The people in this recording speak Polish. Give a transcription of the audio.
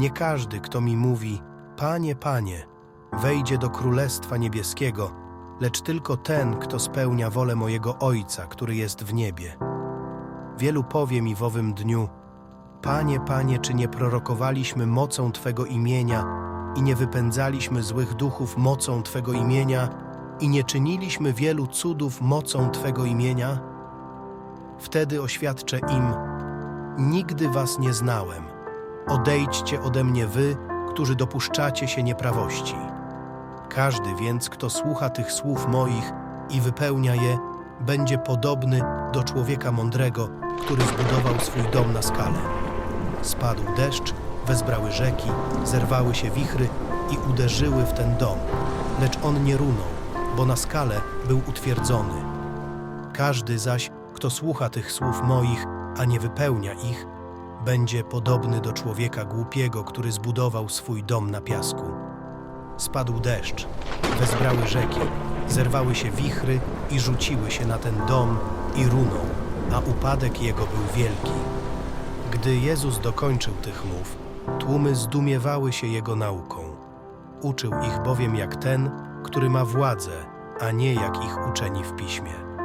Nie każdy, kto mi mówi, Panie, Panie, wejdzie do Królestwa Niebieskiego, lecz tylko ten, kto spełnia wolę mojego Ojca, który jest w niebie. Wielu powie mi w owym dniu, Panie, Panie, czy nie prorokowaliśmy mocą Twego imienia i nie wypędzaliśmy złych duchów mocą Twego imienia i nie czyniliśmy wielu cudów mocą Twego imienia? Wtedy oświadczę im, nigdy Was nie znałem. Odejdźcie ode mnie wy, którzy dopuszczacie się nieprawości. Każdy więc, kto słucha tych słów moich i wypełnia je, będzie podobny do człowieka mądrego, który zbudował swój dom na skale. Spadł deszcz, wezbrały rzeki, zerwały się wichry i uderzyły w ten dom, lecz on nie runął, bo na skale był utwierdzony. Każdy zaś, kto słucha tych słów moich, a nie wypełnia ich, będzie podobny do człowieka głupiego, który zbudował swój dom na piasku. Spadł deszcz, wezbrały rzeki, zerwały się wichry i rzuciły się na ten dom i runął, a upadek jego był wielki. Gdy Jezus dokończył tych mów, tłumy zdumiewały się jego nauką. Uczył ich bowiem jak ten, który ma władzę, a nie jak ich uczeni w piśmie.